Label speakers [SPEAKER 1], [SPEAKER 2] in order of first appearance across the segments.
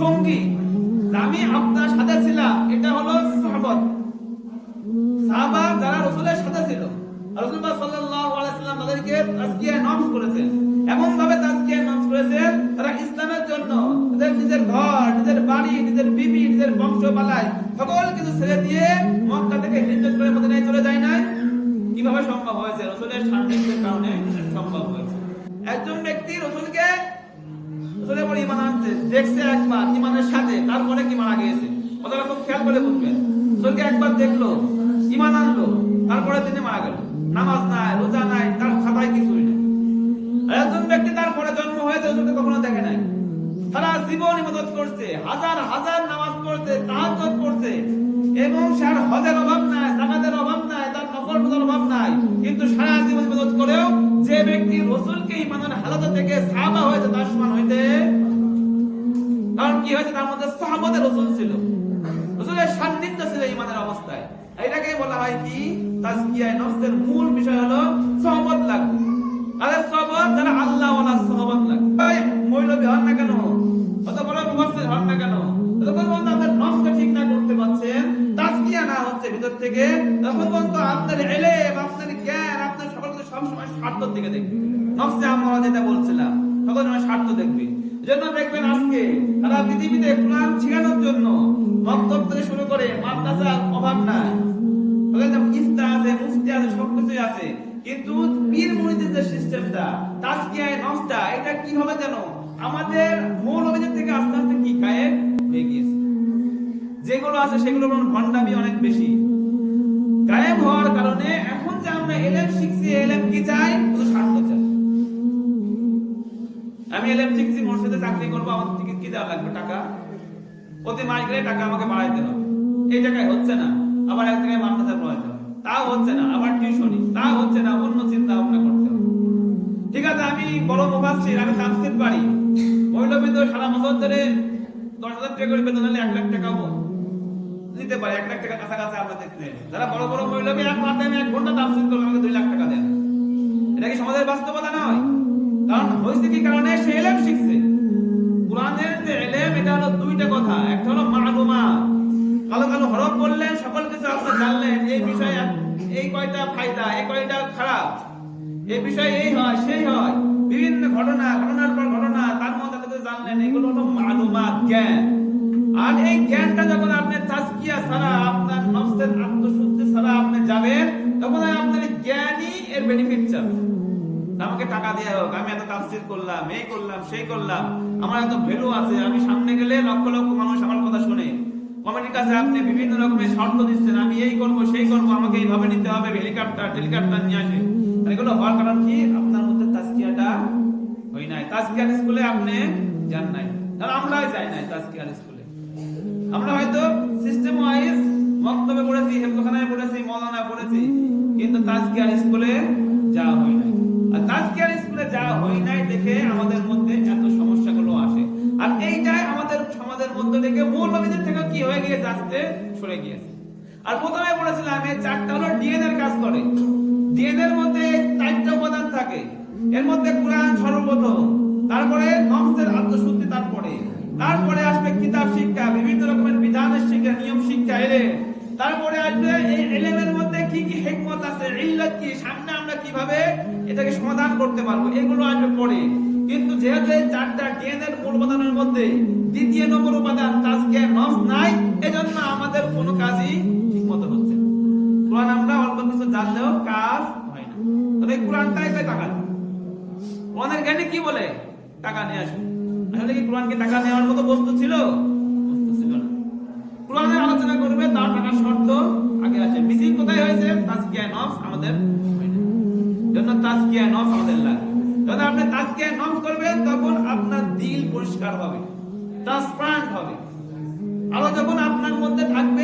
[SPEAKER 1] সঙ্গী। আমি আপনার সাথে ছিলাম। এটা হলো সহবত। সাহাবা যারা রাসূলের সাথে ছিল। সাল্লাল্লাহু আলাইহি সাল্লাম তাদেরকে তাজকিয়া নফস করেছেন। এমন ভাবে তাজকিয়া নফস করেছেন, তারা ইসলামের জন্য তাদের নিজের ঘর, নিজের বাড়ি, নিজের বিবি, নিজের বংশমালায় সকল কিছু ছেড়ে দিয়ে মক্কা থেকে হিজরত করে মদিনায় চলে যায় নাই। কীভাবে সম্ভব হয়েছে? রাসূলের সান্নিধ্যের কারণে সম্ভব হয়েছে। একজন ব্যক্তি রাসূলকে ঈমান আনছে, দেখছে একবার ঈমানের সাথে তারপরে কি মারা গিয়েছে? কথাটা খুব খেয়াল করে বুঝবেন। রাসূলকে একবার দেখল, ঈমান আনলো তারপরে তিনি মারা গেল। নামাজ নাই, রোজা নাই, তার খাতায় কিছুই নেই। একজন ব্যক্তি তারপরে জন্ম হয়েছে রাসূলকে কখনো দেখে নাই। সারা জীবন ইবাদত করছে, হাজার হাজার নামাজ পড়ছে, তাহাজ্জুদ পড়ছে, এবং সার হজের অভাব নাই জাকাতের অভাব নাই, তার নফল রোজার অভাব নাই। কিন্তু সারা জীবন ইবাদত করেও যে ব্যক্তি রাসূলকে ঈমানের হালাত থেকে সাহাবা হয়েছে, তার সমান হইতে কি হয়েছে? তার মধ্যে সাহাবাদের রাসূল ছিল। রাসূলের সান্নিধ্য ছিল ঈমানের অবস্থায়। এটাকে বলা হয় কি? তাজকিয়ায়ে নফসের মূল বিষয় হলো সহবত লাগবে আল্লাহ লাগবে হন না কেন? অত বড় হন না কেন? আপনার নফসকে ঠিক না করতে পারছেন। তাজকিয়া না হচ্ছে ভিতর থেকে। তখন পর্যন্ত আপনার আপনার জ্ঞান, আপনার সকল কিছু সবসময় দেখবে। নফসে আমরা যেটা বলছিলাম, তখন স্বার্থ দেখবে। এজন্য দেখবেন আজকে সারা পৃথিবীতে কোরআন শেখানোর জন্য মক্তব থেকে শুরু করে মাদ্রাসার অভাব নাই। ইফতা আছে, মুফতি আছে, সবকিছুই আছে। কিন্তু পীর যে সিস্টেমটা, তাজকিয়ায়ে নফসটা এটা কীভাবে জানো আমাদের থেকে আস্তে আস্তে কি হয়ে গিয়েছে? যেগুলো আছে সেগুলো ভণ্ডামি অনেক বেশি। গায়েব হওয়ার কারণে এখন যে আমরা এলএম শিখছি এলএম কি চাই? শুধু স্বার্থ চাই। আমি এলএম শিখছি, মসজিদে চাকরি করব, আমার কি দেওয়া লাগবে? টাকা? প্রতি মাস গেলে টাকা আমাকে বাড়াইতে হবে এই টাকায় হচ্ছে না। আবার এক জায়গায় মাদ্রাসা পড়াইতে হবে তাও হচ্ছে না। আবার টিউশনি তাও হচ্ছে না। অন্য চিন্তা ভাবনা করতে হবে। ঠিক আছে, আমি বড় মুফাসসির আমি তাফসীর পারি মৌলবী তো সারা বছর ধরে দশ হাজার টাকা করে বেতন হলে এক লাখ টাকাও নিতে পারে। এক লাখ টাকা কাছাকাছি আমরা দেখতে যারা বড় বড় মৌলবী এক মাসে আমি এক ঘণ্টা তাফসীর করলে আমাকে দুই লাখ টাকা দেন। এটা কি সমাজের বাস্তবতা নয়? কারণ হয়েছে কি কারণে? সে এলেম শিখছে। কোরআনের যে এলেম, এটা হলো দুইটা কথা। একটা হলো মালুমা কালো কালো হরফ বললেন সকল কিছু আপনি জানলেন। এই বিষয়ে এই কয়টা ফায়দা, এই কয়টা খারাপ? এই বিষয়ে এই হয়, সেই হয়। বিভিন্ন ঘটনা, ঘটনার পর ঘটনা, তার মধ্যে আপনি জানলেন, এগুলো হলো মালুমাত জ্ঞান। আর এই জ্ঞানটা যখন আপনি তাজকিয়া ছাড়া আপনার নফসের আত্মশুদ্ধি ছাড়া আপনি যাবেন, তখন আপনার জ্ঞানই এর বেনিফিট চাবে। আমাকে টাকা দেওয়া হোক, আমি এত তাফসির করলাম, এই করলাম, সেই করলাম। আমার এত ভ্যালু আছে, আমি সামনে গেলে লক্ষ লক্ষ মানুষ আমার কথা শুনে। কমিটির কাছে আপনি বিভিন্ন রকমের শর্ত দিচ্ছেন, আমি এই সেই আমাকে এইভাবে নিতে হবে হেলিকপ্টার নিয়ে আসে। এগুলো হওয়ার কারণ কি? আপনার মধ্যে তাজকিয়াটা হই নাই। তাজকিয়ার স্কুলে আপনি যান নাই। আমরা যাই নাই তাজকিয়ার স্কুলে আমরা হয়তো সিস্টেম ওয়াইজ পড়েছি হেফখানায় পড়েছি, মৌলানায় পড়েছি, কিন্তু তাজকিয়ার স্কুলে যাওয়া হয় নাই। আর স্কুলে যাওয়া হয় নাই দেখে আমাদের মধ্যে এত সমস্যাগুলো আসে। আর এইটাই আমাদের সমাজের মধ্যে থেকে মৌলবীদের থেকে কি হয়ে গিয়েছে আস্তে সরে গিয়েছে। আর প্রথমে বলেছিলাম, এই চারটা হলো ডিএনএ কাজ করে। ডিএনএ মধ্যে চারটা উপাদান থাকে। এর মধ্যে কোরআন সর্বপ্রথম, তারপরে নফসের আত্মশুদ্ধি তারপরে। তারপরে আসবে কিতাব শিক্ষা, বিভিন্ন রকমের বিধানের শিক্ষা, নিয়ম শিক্ষা এলে তারপরে আসবে এই এলেমের মধ্যে কি কি হিকমত আছে, ইল্লাত কি, সামনে আমরা কীভাবে এটাকে সমাধান করতে পারব, এগুলো আসবে পরে। কিন্তু যেহেতু এই চারটা ডিএনএ এর মূল উপাদানের মধ্যে দ্বিতীয় নম্বর উপাদান, তাজকে নফস নাই, এজন্য আমাদের কোনো কাজই ঠিকমতো হচ্ছে। কোরআন আমরা অল্প কিছু জানলেও কাজ হয় না। তবে কোরআনটাই কয় টাকা। কোরআনের জ্ঞানে কি বলে? টাকা নিয়ে আসবে। আসলে কি কোরআন কি টাকা নেওয়ার মতো বস্তু ছিল? কোরআনের আলোচনা করবে, তার থাকার শর্ত আগে আছে। মিসিং কোথায় হয়েছে? তাজকিয়া নফস আমাদের জন্য তাজকিয়া নফ আমাদের লাগে। যখন আপনি তাজকিয়া নফ করবেন, তখন আপনার দিল পরিষ্কার হবে, ট্রান্সপারেন্ট হবে। আরও যখন আপনার মধ্যে থাকবে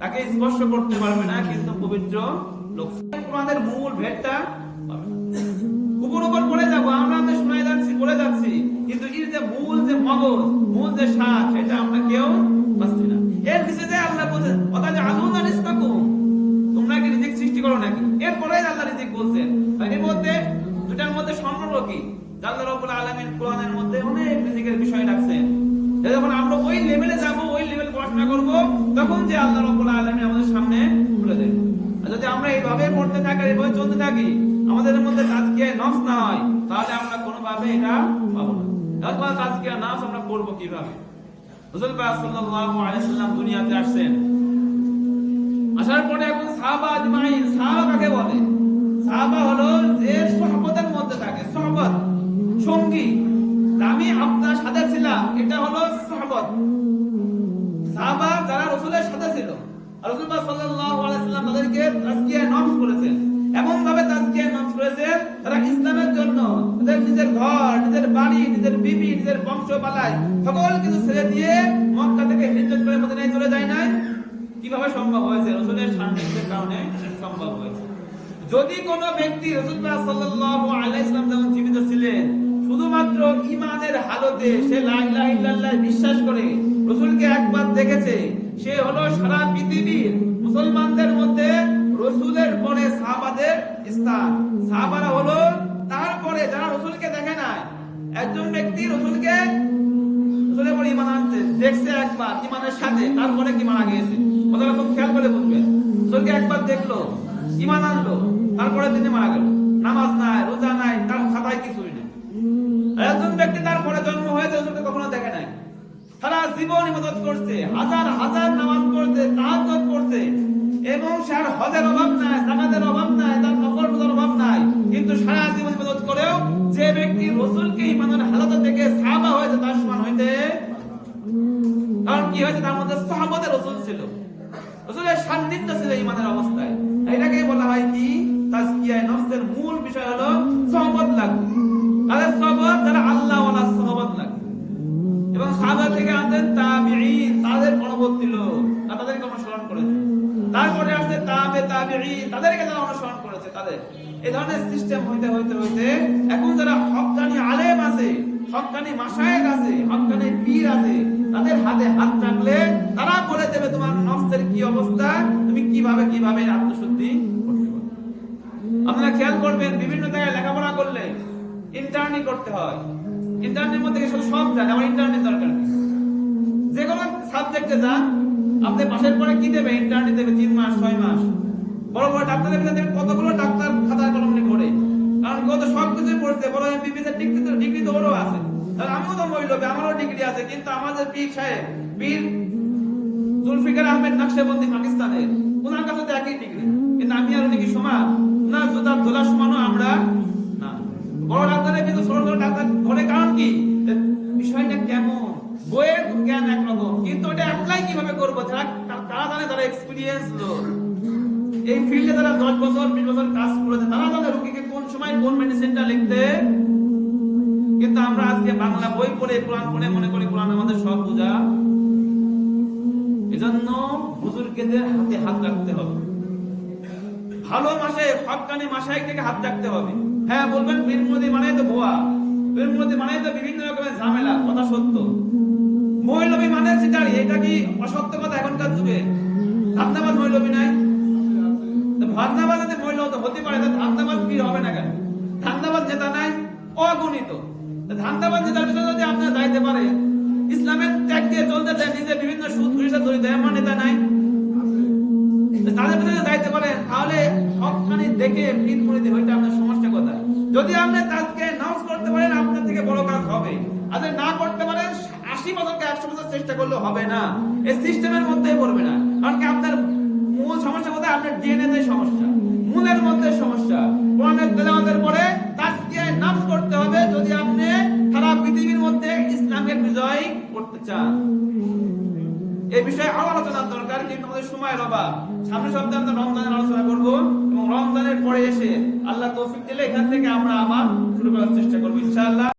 [SPEAKER 1] তাকে স্পর্শ করতে পারবে না, কিন্তু পবিত্র লোক। কোরআনের মূল ভেদটা উপর উপর পড়ে যাব, আমরা আমরা শোনাই যাচ্ছি পড়ে যাচ্ছি, কিন্তু এর যে মূল যে মগজ, মূল যে স্বাদ, সেটা আমরা কেউ পাচ্ছি না। এর পিছনে যে আল্লাহ বলছেন অর্থাৎ আলুন আনিস্তাকুম তোমরা কি রিজিক সৃষ্টি করো নাকি? এরপরে আল্লাহ রিজিক বলছেন এর মধ্যে দুটার মধ্যে সম্পর্ক কি? আল্লাহ রাব্বুল আলামিন কোরআনের মধ্যে অনেক রিজিকের বিষয় রাখছেন। যখন আমরা ওই লেভেলে যাব পড়াশোনা করব, তখন যে আল্লাহ রাব্বুল আলামিন আমাদের সামনে তুলে দেন যদি আমরা এইভাবে পড়তে থাকি, এইভাবে চলতে থাকি, আমাদের মধ্যে আজকে নফস না হয়, তাহলে আমরা কোনোভাবে এটা পাবো না। আমরা কীভাবে? রাসূল পাক সাল্লাল্লাহু আলাইহি সাল্লাম দুনিয়াতে আসছেন। আসার পরে এখন সাহাবা আজমাইন, সাহাবা কাকে বলে? সাহাবা হলো যে মধ্যে থাকে সঙ্গী। আমি আপনার সাথে ছিলাম, এটা হলো সহবত। আর রাসূল পাক সাল্লাল্লাহু আলাইহি সাল্লাম তাদেরকে তাজকিয়া নফস করেছেন। এমন ভাবে তাজকিয়া নফস করেছেন তারা ইসলামের জন্য তাদের নিজের ঘর, নিজের বাড়ি, নিজের বিবি, নিজের বংশ সকল কিছু ছেড়ে দিয়ে মক্কা থেকে হিজরত করে মদিনায় চলে যায় নাই। কীভাবে সম্ভব হয়েছে? রসুলের সান্নিধ্যের কারণে সম্ভব হয়েছে। যদি কোনো ব্যক্তি রসুল্লাহ সাল্লাল্লাহু আলাইহি সাল্লাম যখন জীবিত ছিলেন, শুধুমাত্র ইমানের হালতে সে লা ইলাহা ইল্লাল্লাহ বিশ্বাস করে রসুলকে একবার দেখেছে সে হলো সারা পৃথিবীর মুসলমানদের মধ্যে রসুলের পরে সাহাবাদের স্থান। সাহাবারা হলো তারপরে যারা রসুলকে দেখে নাই, একজন ব্যক্তি রসুলকে রসুলের পরে ইমান আনছে, দেখছে একবার ইমানের সাথে, তারপরে কি মারা গিয়েছে? কথাটা খুব খেয়াল করে রসুলকে একবার দেখল ইমান আনলো তারপরে তিনি মারা গেল। নামাজ নাই, রোজা নাই, তার খাতায় কিছুই নেই। একজন ব্যক্তি তারপরে জন্ম হয়েছে রসুলকে কখনো দেখে নাই সারা জীবন ইবাদত করছে, হাজার হাজার নামাজ পড়ছে, তাহাজ্জুদ করছে এবং সার হজের অভাব নাই, জাকাতের অভাব নাই, তার নফল রোজার অভাব নাই। কিন্তু সারা জীবন ইবাদত করেও যে ব্যক্তি রসুলকে ইমানের হালাত থেকে সাহাবা হয়েছে, তার সমান হইতে কারণ কি হয়েছে? তার মধ্যে সাহাবাদের রসুল ছিল। রসুলের সান্নিধ্য ছিল ইমানের অবস্থায়। এটাকে বলা হয় কি? তাজকিয়ায়ে নফসের মূল বিষয় হলো সহবত লাগবে। তাদের সহবত যারা আল্লাহ সাহাবা থেকে আসেন তাবিঈন, তাদের পরবর্তী লোক। তারা তাদেরকে অনুসরণ করেছে। তারপরে আসছে তাবে তাবিঈন, তাদেরকে যারা অনুসরণ করেছে। তাদের। এই ধরনের সিস্টেম হইতে হইতে হইতে এখন যারা হক্কানি আলেম আছে হক্কানি মাশায়েখ আছে হক্কানি পীর আছে, তাদের হাতে হাত রাখলে তারা বলে দেবে, তোমার নফসের কি অবস্থা? তুমি কীভাবে কীভাবে আত্মশুদ্ধি করতে পারো আপনারা খেয়াল করবেন, বিভিন্ন জায়গায় লেখাপড়া করলে ইন্টার্নি করতে হয়। ইন্টার্নের মধ্যে শুধু সব জানে, আমার ইন্টার্নের দরকার নেই। যে কোনো সাবজেক্টে যান আপনি পাশের পরে কি দেবে? ইন্টার্নি দেবে তিন মাস, ছয় মাস। বড় বড় ডাক্তারের ভিতরে কতগুলো ডাক্তার খাতা কলম করে কারণ কেউ তো সব কিছুই পড়ছে, বড় এমবিবিএস এর ডিগ্রি তো ডিগ্রি তো ওরও আছে। তাহলে আমিও তো মহিলবে আমারও ডিগ্রি আছে, কিন্তু আমাদের পীর সাহেব, পীর জুলফিকার আহমেদ নকশবন্দি পাকিস্তানের, ওনার কাছে তো একই ডিগ্রি। কিন্তু আমি আর উনি কি সমান? না জোতার দোলার সমানও আমরা বড় ডাক্তারের কিন্তু ছোট ছোট ডাক্তার ধরে কারণ কি? বিষয়টা কেমন? বইয়ের জ্ঞান একরকম। কিন্তু ওটা অ্যাপ্লাই কীভাবে করব? তারা জানে তারা এক্সপিরিয়েন্স এই ফিল্ডে যারা দশ বছর, বিশ বছর কাজ করেছে, তারা জানে রোগীকে কোন সময় কোন মেডিসিনটা লিখতে। কিন্তু আমরা আজকে বাংলা বই পড়ে, কোরআন পড়ে, মনে করি কোরআন আমাদের সব বোঝা। এজন্য বুজুর্গদের হাতে হাত রাখতে হবে। ভালো মাসে হকানি মাসায় থেকে হাত রাখতে হবে। হ্যাঁ বলবেন বীরমতি মানে তো ভুয়া। বীরমতি মানে তো বিভিন্ন রকমের ঝামেলা, কথা সত্য। মহিলবী মানে সিটারি এটা কি অসত্য কথা এখনকার যুগে? ধান্দাবাজ মহিলবী নাই? ধান্দাবাজ যদি মহিলা হতে হতে পারে ধান্দাবাজ কি হবে না কেন? ধান্দাবাজ জেতা নাই, অগণিত। ধান্দাবাজি তার ভিতরে যদি আপনারা যাইতে পারেন ইসলামের ত্যাগ দিয়ে চলতে চান নিজে বিভিন্ন সুদ ঘুষে জড়িত এমন নেতা নাই। তাদের ভিতরে যাইতে পারেন তাহলে সবখানি দেখে পিন করে দিয়ে ওইটা আপনার যদি আপনি তাকে নাউস করতে পারেন, আপনার থেকে বড় কাজ হবে। আর না করতে পারেন, আশি বছরকে একশো বছর চেষ্টা করলে হবে না। এই সিস্টেমের মধ্যেই পড়বে না। কারণ কি আপনার মূল সমস্যা কোথায়? আপনার ডিএনএ সমস্যা। মূলের মধ্যে সমস্যা। কোরআনের তেলাওয়াতের পরে নাফস করতে হবে যদি আপনি সারা পৃথিবীর মধ্যে ইসলামের বিজয় করতে চান। এই বিষয়ে আরও আলোচনার দরকার, কিন্তু আমাদের সময়ের অভাব। সামনের সপ্তাহে আমরা রমজানের আলোচনা করব। এবং রমজানের পরে এসে আল্লাহ তৌফিক দিলে এখান থেকে আমরা আবার শুরু করার চেষ্টা করব, ইনশাআল্লাহ।